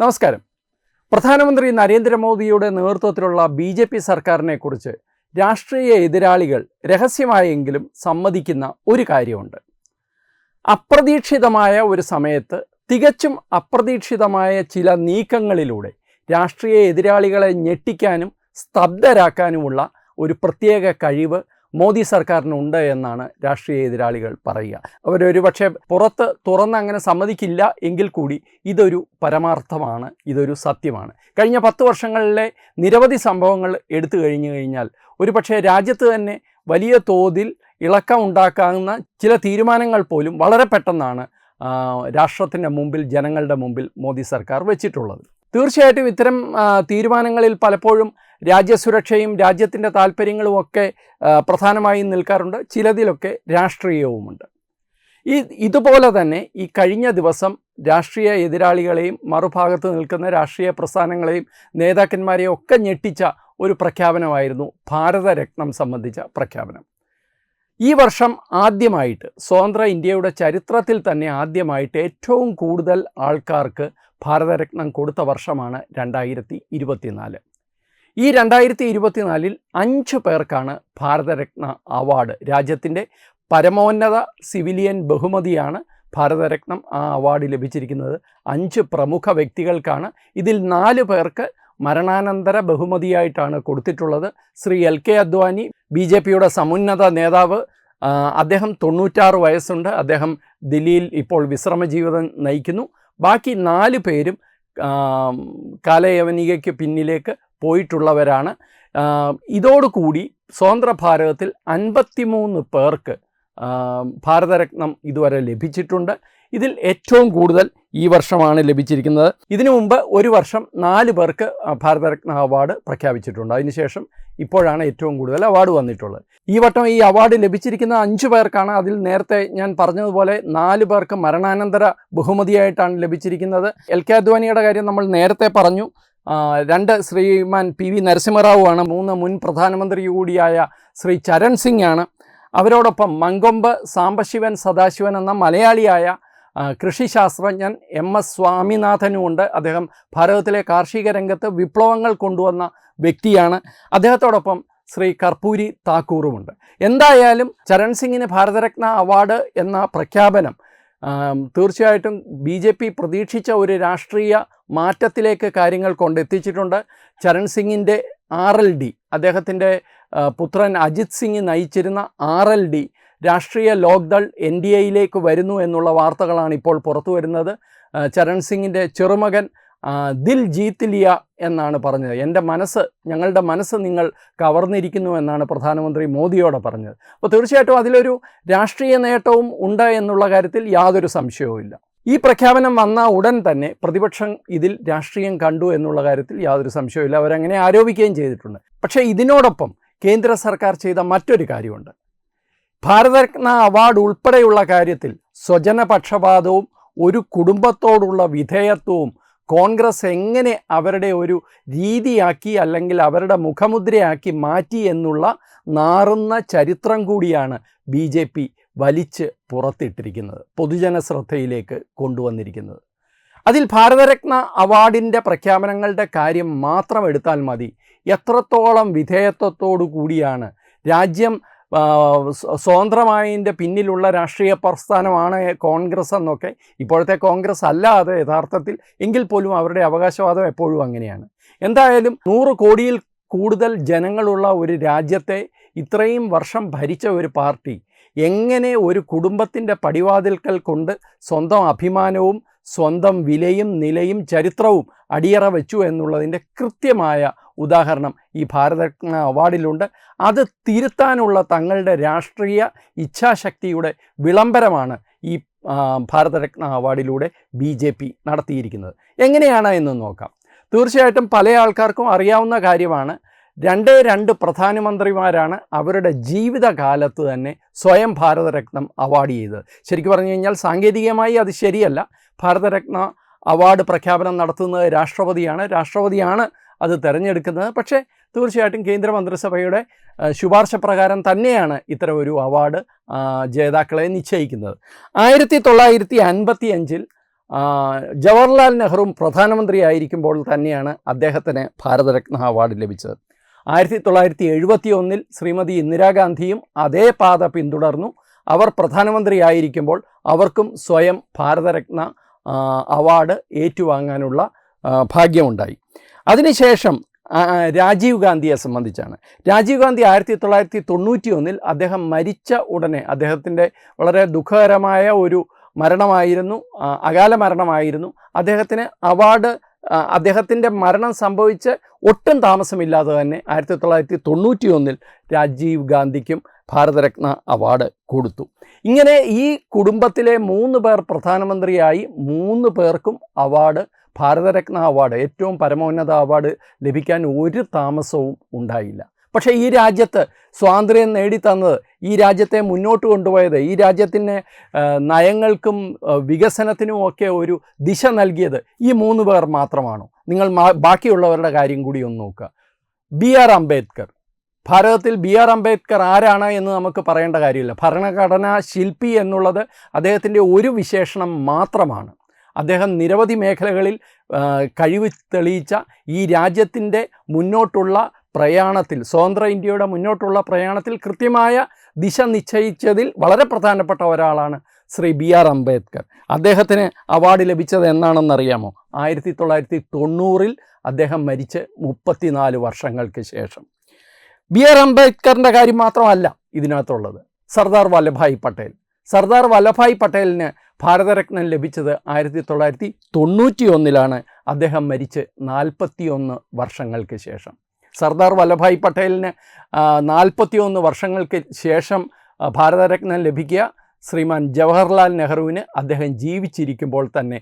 നമസ്കാരം. പ്രധാനമന്ത്രി നരേന്ദ്രമോദിയുടെ നേതൃത്വത്തിലുള്ള ബി ജെ പി സർക്കാരിനെ കുറിച്ച് രാഷ്ട്രീയ എതിരാളികൾ രഹസ്യമായെങ്കിലും സമ്മതിക്കുന്ന ഒരു കാര്യമുണ്ട്. അപ്രതീക്ഷിതമായ ഒരു സമയത്ത് തികച്ചും അപ്രതീക്ഷിതമായ ചില നീക്കങ്ങളിലൂടെ രാഷ്ട്രീയ എതിരാളികളെ ഞെട്ടിക്കാനും സ്തബ്ധരാക്കാനുമുള്ള ഒരു പ്രത്യേക കഴിവ് മോദി സർക്കാരിനുണ്ട് എന്നാണ് രാഷ്ട്രീയ എതിരാളികൾ പറയുക. അവരൊരു പക്ഷേ പുറത്ത് തുറന്ന് അങ്ങനെ സമ്മതിക്കില്ല എങ്കിൽ കൂടി ഇതൊരു പരമാർത്ഥമാണ് ഇതൊരു സത്യമാണ്. കഴിഞ്ഞ പത്ത് വർഷങ്ങളിലെ നിരവധി സംഭവങ്ങൾ എടുത്തു കഴിഞ്ഞു കഴിഞ്ഞാൽ ഒരു പക്ഷേ രാജ്യത്ത് തന്നെ വലിയ തോതിൽ ഇളക്കം ഉണ്ടാക്കാവുന്ന ചില തീരുമാനങ്ങൾ പോലും വളരെ പെട്ടെന്നാണ് രാഷ്ട്രത്തിന്റെ മുമ്പിൽ ജനങ്ങളുടെ മുമ്പിൽ മോദി സർക്കാർ വെച്ചിട്ടുള്ളത്. തീർച്ചയായിട്ടും ഇത്തരം തീരുമാനങ്ങളിൽ പലപ്പോഴും രാജ്യസുരക്ഷയും രാജ്യത്തിന്റെ താല്പര്യങ്ങളും ഒക്കെ പ്രധാനമായും നിൽക്കാറുണ്ട്. ചിലതിലൊക്കെ രാഷ്ട്രീയവുമുണ്ട്. ഈ ഇതുപോലെ തന്നെ ഈ കഴിഞ്ഞ ദിവസം രാഷ്ട്രീയ എതിരാളികളെയും മറുഭാഗത്ത് നിൽക്കുന്ന രാഷ്ട്രീയ പ്രസ്ഥാനങ്ങളെയും നേതാക്കന്മാരെയും ഒക്കെ ഞെട്ടിച്ച ഒരു പ്രഖ്യാപനമായിരുന്നു ഭാരതരത്നം സംബന്ധിച്ച പ്രഖ്യാപനം. ഈ വർഷം ആദ്യമായിട്ട് സ്വതന്ത്ര ഇന്ത്യയുടെ ചരിത്രത്തിൽ തന്നെ ആദ്യമായിട്ട് ഏറ്റവും കൂടുതൽ ആൾക്കാർക്ക് ഭാരതരത്നം കൊടുത്ത വർഷമാണ് രണ്ടായിരത്തി ഇരുപത്തിനാല്. ഈ രണ്ടായിരത്തി ഇരുപത്തിനാലിൽ അഞ്ച് പേർക്കാണ് ഭാരതരത്ന അവാർഡ്. രാജ്യത്തിന്റെ പരമോന്നത സിവിലിയൻ ബഹുമതിയാണ് ഭാരതരത്നം ആ അവാർഡ് ലഭിച്ചിരിക്കുന്നത്. അഞ്ച് പ്രമുഖ വ്യക്തികൾക്കാണ്. ഇതിൽ നാല് പേർക്ക് മരണാനന്തര ബഹുമതിയായിട്ടാണ് കൊടുത്തിട്ടുള്ളത്. Shri L K Advani B J പിയുടെ സമുന്നത നേതാവ് അദ്ദേഹം തൊണ്ണൂറ്റാറ് വയസ്സുണ്ട്. അദ്ദേഹം ദില്ലിയിൽ ഇപ്പോൾ വിശ്രമ ജീവിതം നയിക്കുന്നു. ബാക്കി നാല് പേരും കാലയവനികയ്ക്ക് പിന്നിലേക്ക് പോയിട്ടുള്ളവരാണ്. ഇതോടുകൂടി സ്വതന്ത്ര ഭാരതത്തിൽ അൻപത്തിമൂന്ന് പേർക്ക് ഭാരതരത്നം ഇതുവരെ ലഭിച്ചിട്ടുണ്ട്. ഇതിൽ ഏറ്റവും കൂടുതൽ ഈ വർഷമാണ് ലഭിച്ചിരിക്കുന്നത്. ഇതിനു മുമ്പ് ഒരു വർഷം നാല് പേർക്ക് ഭാരതരത്ന അവാർഡ് പ്രഖ്യാപിച്ചിട്ടുണ്ട്. അതിനുശേഷം ഇപ്പോഴാണ് ഏറ്റവും കൂടുതൽ അവാർഡ് വന്നിട്ടുള്ളത്. ഈ വട്ടം ഈ അവാർഡ് ലഭിച്ചിരിക്കുന്ന അഞ്ച് പേർക്കാണ് അതിൽ നേരത്തെ ഞാൻ പറഞ്ഞതുപോലെ നാല് പേർക്ക് മരണാനന്തര ബഹുമതിയായിട്ടാണ് ലഭിച്ചിരിക്കുന്നത്. എൽ കെ അദ്വാനിയുടെ കാര്യം നമ്മൾ നേരത്തെ പറഞ്ഞു. രണ്ട് ശ്രീമാൻ പി വി നരസിംഹറാവു ആണ്. മൂന്ന് മുൻ പ്രധാനമന്ത്രി കൂടിയായ ശ്രീ ചരൺ സിംഗ് ആണ്. അവരോടൊപ്പം മങ്കൊമ്പ് സാംബശിവൻ സദാശിവൻ എന്ന മലയാളിയായ കൃഷിശാസ്ത്രജ്ഞൻ എം എസ് സ്വാമിനാഥനുമുണ്ട് അദ്ദേഹം ഭാരതത്തിലെ കാർഷിക രംഗത്ത് വിപ്ലവങ്ങൾ കൊണ്ടുവന്ന വ്യക്തിയാണ്. അദ്ദേഹത്തോടൊപ്പം ശ്രീ കർപ്പൂരി താക്കൂറുമുണ്ട് എന്തായാലും ചരൺ സിംഗിന് ഭാരതരത്ന അവാർഡ് എന്ന പ്രഖ്യാപനം തീർച്ചയായിട്ടും ബി പ്രതീക്ഷിച്ച ഒരു രാഷ്ട്രീയ മാറ്റത്തിലേക്ക് കാര്യങ്ങൾ കൊണ്ടെത്തിച്ചിട്ടുണ്ട്. ചരൺ സിംഗിന്റെ ആർ എൽ ഡി അദ്ദേഹത്തിന്റെ പുത്രൻ Ajit Singh നയിച്ചിരുന്ന R L D Rashtriya Lokdal N D എയിലേക്ക് വരുന്നു എന്നുള്ള വാർത്തകളാണ് ഇപ്പോൾ പുറത്തു വരുന്നത്. ചരൺ സിംഗിന്റെ ചെറുമകൻ ദിൽ ജീത്തിലിയ എന്നാണ് പറഞ്ഞത്. എന്റെ മനസ്സ് ഞങ്ങളുടെ മനസ്സ് നിങ്ങൾ കവർന്നിരിക്കുന്നു എന്നാണ് പ്രധാനമന്ത്രി മോദിയോട് പറഞ്ഞത്. അപ്പോൾ തീർച്ചയായിട്ടും അതിലൊരു രാഷ്ട്രീയ നേട്ടവും ഉണ്ട് എന്നുള്ള കാര്യത്തിൽ യാതൊരു സംശയവുമില്ല. ഈ പ്രഖ്യാപനം വന്ന ഉടൻ തന്നെ പ്രതിപക്ഷം ഇതിൽ രാഷ്ട്രീയം കണ്ടു എന്നുള്ള കാര്യത്തിൽ യാതൊരു സംശയവുമില്ല. അവരങ്ങനെ ആരോപിക്കുകയും ചെയ്തിട്ടുണ്ട്. പക്ഷേ ഇതിനോടൊപ്പം കേന്ദ്ര സർക്കാർ ചെയ്ത മറ്റൊരു കാര്യമുണ്ട്. ഭാരതരത്ന അവാർഡ് ഉൾപ്പെടെയുള്ള കാര്യത്തിൽ സ്വജനപക്ഷപാതവും ഒരു കുടുംബത്തോടുള്ള വിധേയത്വവും കോൺഗ്രസ് എങ്ങനെ അവരുടെ ഒരു രീതിയാക്കി അല്ലെങ്കിൽ അവരുടെ മുഖമുദ്രയാക്കി മാറ്റി എന്നുള്ള നാറുന്ന ചരിത്രം കൂടിയാണ് ബി ജെ പി വലിച്ച് പുറത്തിട്ടിരിക്കുന്നത് പൊതുജന ശ്രദ്ധയിലേക്ക് കൊണ്ടുവന്നിരിക്കുന്നത്. അതിൽ ഭാരതരത്ന അവാർഡിന്റെ പ്രഖ്യാപനങ്ങളുടെ കാര്യം മാത്രം എടുത്താൽ മതി. എത്രത്തോളം വിധേയത്വത്തോടു കൂടിയാണ് രാജ്യം സ്വതന്ത്രമായതിന്റെ പിന്നിലുള്ള രാഷ്ട്രീയ പ്രസ്ഥാനമാണ് കോൺഗ്രസ് എന്നൊക്കെ. ഇപ്പോഴത്തെ കോൺഗ്രസ് അല്ല അത് യഥാർത്ഥത്തിൽ. എങ്കിൽ പോലും അവരുടെ അവകാശവാദം എപ്പോഴും അങ്ങനെയാണ്. എന്തായാലും നൂറ് കോടിയിൽ കൂടുതൽ ജനങ്ങളുള്ള ഒരു രാജ്യത്തെ ഇത്രയും വർഷം ഭരിച്ച ഒരു പാർട്ടി എങ്ങനെ ഒരു കുടുംബത്തിന്റെ പടിവാതിൽക്കൽ കൊണ്ട് സ്വന്തം അഭിമാനവും സ്വന്തം വിലയും നിലയും ചരിത്രവും അടിയറ വെച്ചു എന്നുള്ളതിന്റെ കൃത്യമായ ഉദാഹരണം ഈ ഭാരതരത്ന അവാർഡിലുണ്ട്. അത് തിരുത്താനുള്ള തങ്ങളുടെ രാഷ്ട്രീയ ഇച്ഛാശക്തിയുടെ വിളംബരമാണ് ഈ ഭാരതരത്ന അവാർഡിലൂടെ ബി ജെ പി നടത്തിയിരിക്കുന്നത്. എങ്ങനെയാണ് എന്ന് നോക്കാം. തീർച്ചയായിട്ടും പല ആൾക്കാർക്കും അറിയാവുന്ന കാര്യമാണ്. രണ്ടേ രണ്ട് പ്രധാനമന്ത്രിമാരാണ് അവരുടെ ജീവിതകാലത്ത് തന്നെ സ്വയം ഭാരതരത്നം അവാർഡ് ചെയ്തത്. ശരിക്കും പറഞ്ഞു കഴിഞ്ഞാൽ സാങ്കേതികമായി അത് ശരിയല്ല. ഭാരതരത്ന അവാർഡ് പ്രഖ്യാപനം നടത്തുന്നത് രാഷ്ട്രപതിയാണ്. രാഷ്ട്രപതിയാണ് അത് തിരഞ്ഞെടുക്കുന്നത്. പക്ഷേ തീർച്ചയായിട്ടും കേന്ദ്രമന്ത്രിസഭയുടെ ശുപാർശ പ്രകാരം തന്നെയാണ് ഇത്തരം ഒരു അവാർഡ് ജേതാക്കളെ നിശ്ചയിക്കുന്നത്. ആയിരത്തി തൊള്ളായിരത്തി അൻപത്തി അഞ്ചിൽ ജവഹർലാൽ നെഹ്റുവും പ്രധാനമന്ത്രിയായിരിക്കുമ്പോൾ തന്നെയാണ് അദ്ദേഹത്തിന് ഭാരതരത്ന അവാർഡ് ലഭിച്ചത്. ആയിരത്തി തൊള്ളായിരത്തി എഴുപത്തി ഒന്നിൽ ശ്രീമതി ഇന്ദിരാഗാന്ധിയും അതേ പാത പിന്തുടർന്നു. അവർ പ്രധാനമന്ത്രിയായിരിക്കുമ്പോൾ അവർക്കും സ്വയം ഭാരതരത്ന അവാർഡ് ഏറ്റുവാങ്ങാനുള്ള ഭാഗ്യമുണ്ടായി. അതിനുശേഷം രാജീവ് ഗാന്ധിയെ സംബന്ധിച്ചാണ്. രാജീവ് ഗാന്ധി ആയിരത്തി തൊള്ളായിരത്തി തൊണ്ണൂറ്റി ഒന്നിൽ അദ്ദേഹം മരിച്ച ഉടനെ അദ്ദേഹത്തിന്റെ വളരെ ദുഃഖകരമായ ഒരു മരണമായിരുന്നു അകാല മരണമായിരുന്നു അദ്ദേഹത്തിന് അവാർഡ് അദ്ദേഹത്തിന്റെ മരണം സംഭവിച്ച് ഒട്ടും താമസമില്ലാതെ തന്നെ ആയിരത്തി തൊള്ളായിരത്തി തൊണ്ണൂറ്റി ഒന്നിൽ രാജീവ് ഗാന്ധിക്കും ഭാരതരത്ന അവാർഡ് കൊടുത്തു. ഇങ്ങനെ ഈ കുടുംബത്തിലെ മൂന്ന് പേർ പ്രധാനമന്ത്രിയായി മൂന്ന് പേർക്കും അവാർഡ് ഭാരതരത്ന അവാർഡ് ഏറ്റവും പരമോന്നത അവാർഡ് ലഭിക്കാൻ ഒരു താമസവും ഉണ്ടായില്ല. പക്ഷേ ഈ രാജ്യത്ത് സ്വാതന്ത്ര്യം നേടിത്തന്നത് ഈ രാജ്യത്തെ മുന്നോട്ട് കൊണ്ടുപോയത് ഈ രാജ്യത്തിന് നയങ്ങൾക്കും വികസനത്തിനുമൊക്കെ ഒരു ദിശ നൽകിയത് ഈ മൂന്ന് പേർ മാത്രമാണോ? നിങ്ങൾ ബാക്കിയുള്ളവരുടെ കാര്യം കൂടി ഒന്ന് നോക്കുക. B R Ambedkar. ഭാരതത്തിൽ ബി ആർ അംബേദ്കർ ആരാണ് എന്ന് നമുക്ക് പറയേണ്ട കാര്യമില്ല. ഭരണഘടനാ ശില്പി എന്നുള്ളത് അദ്ദേഹത്തിന്റെ ഒരു വിശേഷണം മാത്രമാണ്. അദ്ദേഹം നിരവധി മേഖലകളിൽ കഴിവ് തെളിയിച്ച ഈ രാജ്യത്തിന്റെ മുന്നോട്ടുള്ള പ്രയാണത്തിൽ സ്വതന്ത്ര ഇന്ത്യയുടെ മുന്നോട്ടുള്ള പ്രയാണത്തിൽ കൃത്യമായ ദിശ നിശ്ചയിച്ചതിൽ വളരെ പ്രധാനപ്പെട്ട ഒരാളാണ് ശ്രീ ബി ആർ അംബേദ്കർ. അദ്ദേഹത്തിന് അവാർഡ് ലഭിച്ചത് എന്നാണെന്നറിയാമോ ആയിരത്തി തൊള്ളായിരത്തി തൊണ്ണൂറിൽ അദ്ദേഹം മരിച്ച് മുപ്പത്തിനാല് വർഷങ്ങൾക്ക് ശേഷം. ബി ആർ അംബേദ്കറിന്റെ കാര്യം മാത്രമല്ല ഇതിനകത്തുള്ളത്. സർദാർ വല്ലഭായ് പട്ടേൽ. സർദാർ വല്ലഭായ് പട്ടേലിന് ഭാരതരത്നം ലഭിച്ചത് ആയിരത്തി തൊള്ളായിരത്തി തൊണ്ണൂറ്റി ഒന്നിലാണ് അദ്ദേഹം മരിച്ച് നാൽപ്പത്തിയൊന്ന് വർഷങ്ങൾക്ക് ശേഷം. സർദാർ വല്ലഭായ് പട്ടേലിന് നാൽപ്പത്തി ഒന്ന് വർഷങ്ങൾക്ക് ശേഷം ഭാരതരത്നം ലഭിക്കുക. ശ്രീമാൻ ജവഹർലാൽ നെഹ്റുവിന് അദ്ദേഹം ജീവിച്ചിരിക്കുമ്പോൾ തന്നെ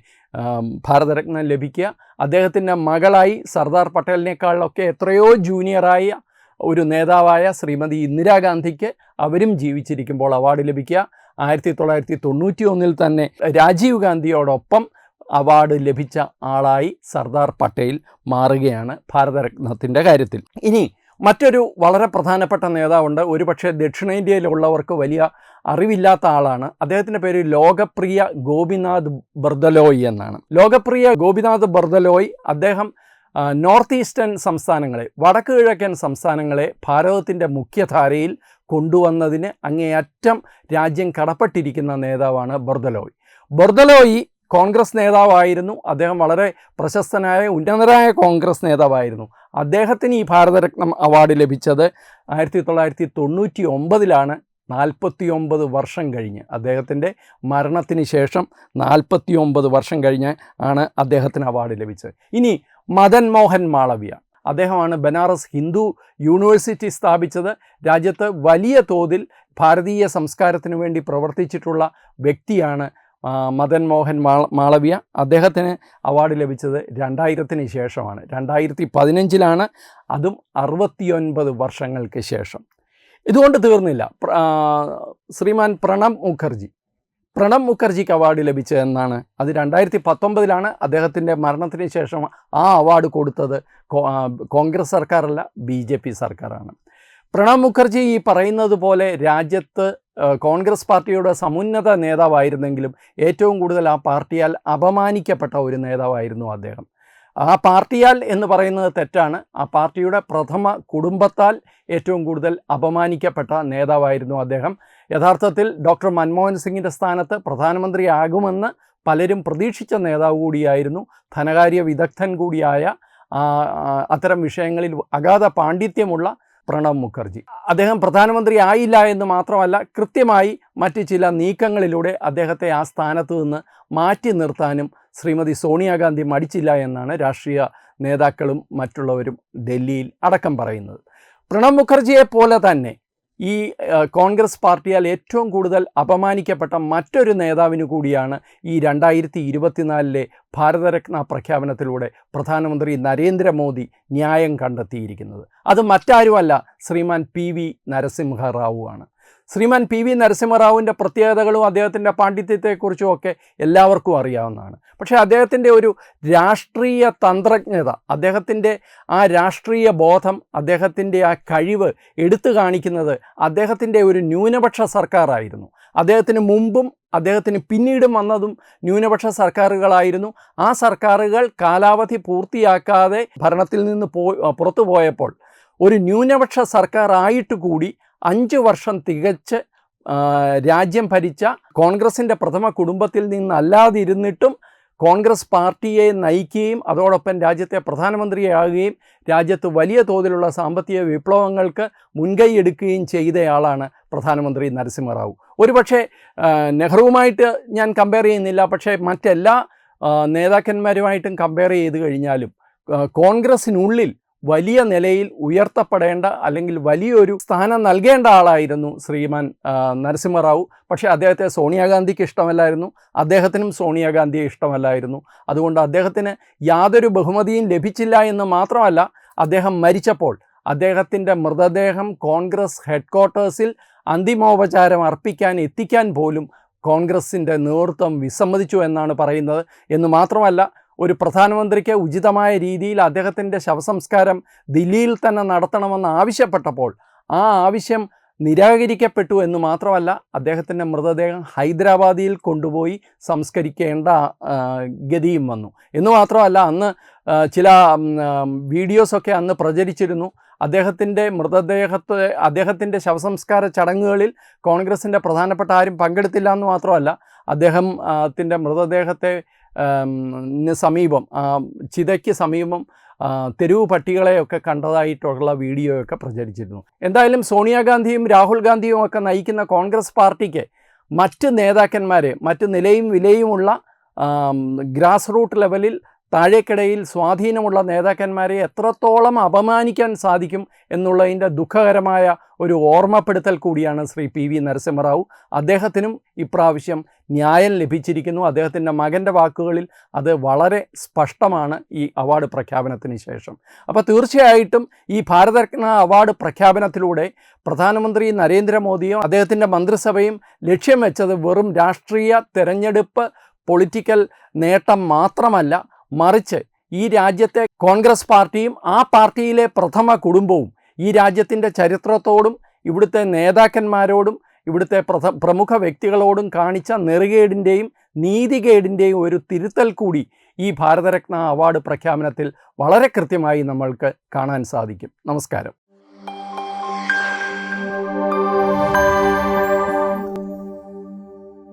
ഭാരതരത്നം ലഭിക്കുക. അദ്ദേഹത്തിന്റെ മകളായി സർദാർ പട്ടേലിനേക്കാളൊക്കെ എത്രയോ ജൂനിയറായ ഒരു നേതാവായ ശ്രീമതി ഇന്ദിരാഗാന്ധിക്ക് അവരും ജീവിച്ചിരിക്കുമ്പോൾ അവാർഡ് ലഭിക്കുക. ആയിരത്തി തൊള്ളായിരത്തി തൊണ്ണൂറ്റി ഒന്നിൽ തന്നെ രാജീവ് ഗാന്ധിയോടൊപ്പം അവാർഡ് ലഭിച്ച ആളായി സർദാർ പട്ടേൽ മാറുകയാണ് ഭാരതരത്നത്തിന്റെ കാര്യത്തിൽ. ഇനി മറ്റൊരു വളരെ പ്രധാനപ്പെട്ട നേതാവുണ്ട്. ഒരുപക്ഷെ ദക്ഷിണേന്ത്യയിലുള്ളവർക്ക് വലിയ അറിവില്ലാത്ത ആളാണ്. അദ്ദേഹത്തിന്റെ പേര് ലോകപ്രിയ ഗോപിനാഥ് ബർദലോയ് എന്നാണ്. ലോകപ്രിയ ഗോപിനാഥ് ബർദലോയ് അദ്ദേഹം നോർത്ത് ഈസ്റ്റേൺ സംസ്ഥാനങ്ങളെ വടക്ക് കിഴക്കൻ സംസ്ഥാനങ്ങളെ ഭാരതത്തിന്റെ മുഖ്യധാരയിൽ കൊണ്ടുവന്നതിന് അങ്ങേയറ്റം രാജ്യം കടപ്പെട്ടിരിക്കുന്ന നേതാവാണ് ബർദലോയ്. ബർദലോയി കോൺഗ്രസ് നേതാവായിരുന്നു. അദ്ദേഹം വളരെ പ്രശസ്തനായ ഉന്നതനായ കോൺഗ്രസ് നേതാവായിരുന്നു. അദ്ദേഹത്തിന് ഈ ഭാരതരത്നം അവാർഡ് ലഭിച്ചത് ആയിരത്തി തൊള്ളായിരത്തി തൊണ്ണൂറ്റി ഒമ്പതിലാണ് നാൽപ്പത്തി ഒമ്പത് വർഷം കഴിഞ്ഞ് അദ്ദേഹത്തിന്റെ മരണത്തിന് ശേഷം നാൽപ്പത്തി ഒമ്പത് വർഷം കഴിഞ്ഞ് ആണ് അദ്ദേഹത്തിന് അവാർഡ് ലഭിച്ചത്. ഇനി മദൻ മോഹൻ മാളവ്യ. അദ്ദേഹമാണ് ബനാറസ് ഹിന്ദു യൂണിവേഴ്സിറ്റി സ്ഥാപിച്ചത്. രാജ്യത്ത് വലിയ തോതിൽ ഭാരതീയ സംസ്കാരത്തിന് വേണ്ടി പ്രവർത്തിച്ചിട്ടുള്ള വ്യക്തിയാണ് മദൻ മോഹൻ മാള മാളവ്യ അദ്ദേഹത്തിന് അവാർഡ് ലഭിച്ചത് രണ്ടായിരത്തിന് ശേഷമാണ്. രണ്ടായിരത്തി പതിനഞ്ചിലാണ് അതും അറുപത്തിയൊൻപത് വർഷങ്ങൾക്ക് ശേഷം. ഇതുകൊണ്ട് തീർന്നില്ല. ശ്രീമാൻ പ്രണബ് മുഖർജി. പ്രണബ് മുഖർജിക്ക് അവാർഡ് ലഭിച്ചതെന്നാണ് അത് രണ്ടായിരത്തി പത്തൊമ്പതിലാണ് അദ്ദേഹത്തിന്റെ മരണത്തിന് ശേഷം ആ അവാർഡ് കൊടുത്തത് കോൺഗ്രസ് സർക്കാരല്ല ബി ജെ പി സർക്കാരാണ്. പ്രണബ് മുഖർജി ഈ പറയുന്നത് പോലെ രാജ്യത്ത് കോൺഗ്രസ് പാർട്ടിയുടെ സമുന്നത നേതാവായിരുന്നെങ്കിലും ഏറ്റവും കൂടുതൽ ആ പാർട്ടിയാൽ അപമാനിക്കപ്പെട്ട ഒരു നേതാവായിരുന്നു അദ്ദേഹം. ആ പാർട്ടിയാൽ എന്ന് പറയുന്നത് തെറ്റാണ്. ആ പാർട്ടിയുടെ പ്രഥമ കുടുംബത്താൽ ഏറ്റവും കൂടുതൽ അപമാനിക്കപ്പെട്ട നേതാവായിരുന്നു അദ്ദേഹം. യഥാർത്ഥത്തിൽ ഡോക്ടർ മൻമോഹൻ സിംഗിന്റെ സ്ഥാനത്ത് പ്രധാനമന്ത്രിയാകുമെന്ന് പലരും പ്രതീക്ഷിച്ച നേതാവ് കൂടിയായിരുന്നു. ധനകാര്യ വിദഗ്ധൻ കൂടിയായ അത്തരം വിഷയങ്ങളിൽ അഗാധ പാണ്ഡിത്യമുള്ള പ്രണബ് മുഖർജി. അദ്ദേഹം പ്രധാനമന്ത്രി ആയില്ല എന്ന് മാത്രമല്ല കൃത്യമായി മറ്റ് ചില നീക്കങ്ങളിലൂടെ അദ്ദേഹത്തെ ആ സ്ഥാനത്തു നിന്ന് മാറ്റി നിർത്താനും ശ്രീമതി സോണിയാഗാന്ധി മടിച്ചില്ല എന്നാണ് രാഷ്ട്രീയ നേതാക്കളും മറ്റുള്ളവരും ഡൽഹിയിൽ അടക്കം പറയുന്നത്. പ്രണബ് മുഖർജിയെ പോലെ തന്നെ ഈ കോൺഗ്രസ് പാർട്ടിയാൽ ഏറ്റവും കൂടുതൽ അപമാനിക്കപ്പെട്ട മറ്റൊരു നേതാവിന് കൂടിയാണ് ഈ രണ്ടായിരത്തി ഇരുപത്തിനാലിലെ ഭാരതരത്ന പ്രഖ്യാപനത്തിലൂടെ പ്രധാനമന്ത്രി നരേന്ദ്രമോദി ന്യായം കണ്ടെത്തിയിരിക്കുന്നത്. അത് മറ്റാരുമല്ല ശ്രീമാൻ പി വി നരസിംഹറാവു ആണ് ശ്രീമാൻ പി വി നരസിംഹറാവുവിന്റെ പ്രത്യേകതകളും അദ്ദേഹത്തിന്റെ പാണ്ഡിത്യത്തെക്കുറിച്ചും ഒക്കെ എല്ലാവർക്കും അറിയാവുന്നതാണ്. പക്ഷേ അദ്ദേഹത്തിന്റെ ഒരു രാഷ്ട്രീയ തന്ത്രജ്ഞത അദ്ദേഹത്തിന്റെ ആ രാഷ്ട്രീയ ബോധം അദ്ദേഹത്തിന്റെ ആ കഴിവ് എടുത്തു കാണിക്കുന്നത് അദ്ദേഹത്തിന്റെ ഒരു ന്യൂനപക്ഷ സർക്കാരായിരുന്നു. അദ്ദേഹത്തിന് മുമ്പും അദ്ദേഹത്തിന് പിന്നീടും വന്നതും ന്യൂനപക്ഷ സർക്കാരുകളായിരുന്നു. ആ സർക്കാരുകൾ കാലാവധി പൂർത്തിയാക്കാതെ ഭരണത്തിൽ നിന്ന് പോ പുറത്തു പോയപ്പോൾ ഒരു ന്യൂനപക്ഷ സർക്കാർ ആയിട്ട് കൂടി അഞ്ച് വർഷം തികച്ച് രാജ്യം ഭരിച്ച കോൺഗ്രസിന്റെ പ്രഥമ കുടുംബത്തിൽ നിന്നല്ലാതിരുന്നിട്ടും കോൺഗ്രസ് പാർട്ടിയെ നയിക്കുകയും അതോടൊപ്പം രാജ്യത്തെ പ്രധാനമന്ത്രിയാകുകയും രാജ്യത്ത് വലിയ തോതിലുള്ള സാമ്പത്തിക വിപ്ലവങ്ങൾക്ക് മുൻകൈ എടുക്കുകയും ചെയ്തയാളാണ് പ്രധാനമന്ത്രി നരസിംഹറാവു. ഒരുപക്ഷെ നെഹ്റുവുമായിട്ട് ഞാൻ കമ്പയർ ചെയ്യുന്നില്ല പക്ഷേ മറ്റെല്ലാ നേതാക്കന്മാരുമായിട്ടും കമ്പയർ ചെയ്ത് കഴിഞ്ഞാലും കോൺഗ്രസിനുള്ളിൽ വലിയ നിലയിൽ ഉയർത്തപ്പെടേണ്ട അല്ലെങ്കിൽ വലിയൊരു സ്ഥാനം നൽകേണ്ട ആളായിരുന്നു ശ്രീമാൻ നരസിംഹറാവു. പക്ഷേ അദ്ദേഹത്തെ സോണിയാഗാന്ധിക്ക് ഇഷ്ടമല്ലായിരുന്നു. അദ്ദേഹത്തിനും സോണിയാഗാന്ധിയെ ഇഷ്ടമല്ലായിരുന്നു. അതുകൊണ്ട് അദ്ദേഹത്തിന് യാതൊരു ബഹുമതിയും ലഭിച്ചില്ല എന്ന് മാത്രമല്ല അദ്ദേഹം മരിച്ചപ്പോൾ അദ്ദേഹത്തിന്റെ മൃതദേഹം കോൺഗ്രസ് ഹെഡ്ക്വാർട്ടേഴ്സിൽ അന്തിമോപചാരം അർപ്പിക്കാൻ എത്തിക്കാൻ പോലും കോൺഗ്രസിന്റെ നേതൃത്വം വിസമ്മതിച്ചു എന്നാണ് പറയുന്നത്. എന്ന് മാത്രമല്ല ഒരു പ്രധാനമന്ത്രിക്ക് ഉചിതമായ രീതിയിൽ അദ്ദേഹത്തിന്റെ ശവസംസ്കാരം ദില്ലിയിൽ തന്നെ നടത്തണമെന്ന് ആവശ്യപ്പെട്ടപ്പോൾ ആ ആവശ്യം നിരാകരിക്കപ്പെട്ടു എന്ന് മാത്രമല്ല അദ്ദേഹത്തിന്റെ മൃതദേഹം ഹൈദരാബാദിൽ കൊണ്ടുപോയി സംസ്കരിക്കേണ്ട ഗതിയും വന്നു. എന്ന് മാത്രമല്ല അന്ന് ചില വീഡിയോസൊക്കെ അന്ന് പ്രചരിച്ചിരുന്നു. അദ്ദേഹത്തിന്റെ മൃതദേഹത്തെ അദ്ദേഹത്തിന്റെ ശവസംസ്കാര ചടങ്ങുകളിൽ കോൺഗ്രസിന്റെ പ്രധാനപ്പെട്ട ആരും പങ്കെടുത്തില്ല എന്ന് മാത്രമല്ല അദ്ദേഹം ആ, മൃതദേഹത്തെ സമീപം ചിതയ്ക്ക് സമീപം തെരുവ് പട്ടികളെയൊക്കെ കണ്ടതായിട്ടുള്ള വീഡിയോയൊക്കെ പ്രചരിച്ചിരുന്നു. എന്തായാലും സോണിയാഗാന്ധിയും രാഹുൽ ഗാന്ധിയും ഒക്കെ നയിക്കുന്ന കോൺഗ്രസ് പാർട്ടിക്ക് മറ്റ് നേതാക്കന്മാരെ മറ്റ് നിലയും വിലയുമുള്ള ഗ്രാസ് റൂട്ട് ലെവലിൽ താഴേക്കിടയിൽ സ്വാധീനമുള്ള നേതാക്കന്മാരെ എത്രത്തോളം അപമാനിക്കാൻ സാധിക്കും എന്നുള്ളതിന്റെ ദുഃഖകരമായ ഒരു ഓർമ്മപ്പെടുത്തൽ കൂടിയാണ് ശ്രീ പി വി നരസിംഹറാവു. അദ്ദേഹത്തിനും ഇപ്രാവശ്യം ന്യായം ലഭിച്ചിരിക്കുന്നു. അദ്ദേഹത്തിന്റെ മകന്റെ വാക്കുകളിൽ അത് വളരെ സ്പഷ്ടമാണ് ഈ അവാർഡ് പ്രഖ്യാപനത്തിന് ശേഷം. അപ്പോൾ തീർച്ചയായിട്ടും ഈ ഭാരതരത്ന അവാർഡ് പ്രഖ്യാപനത്തിലൂടെ പ്രധാനമന്ത്രി നരേന്ദ്രമോദിയും അദ്ദേഹത്തിന്റെ മന്ത്രിസഭയും ലക്ഷ്യം വെച്ചത് വെറും രാഷ്ട്രീയ തെരഞ്ഞെടുപ്പ് പൊളിറ്റിക്കൽ നേട്ടം മാത്രമല്ല മറിച്ച് ഈ രാജ്യത്തെ കോൺഗ്രസ് പാർട്ടിയും ആ പാർട്ടിയിലെ പ്രഥമ കുടുംബവും ഈ രാജ്യത്തിന്റെ ചരിത്രത്തോടും ഇവിടുത്തെ നേതാക്കന്മാരോടും ഇവിടുത്തെ പ്രമുഖ വ്യക്തികളോടും കാണിച്ച നെറുകേടിന്റെയും നീതികേടിന്റെയും ഒരു തിരുത്തൽ കൂടി ഈ ഭാരതരത്ന അവാർഡ് പ്രഖ്യാപനത്തിൽ വളരെ കൃത്യമായി നമ്മൾക്ക് കാണാൻ സാധിക്കും. നമസ്കാരം.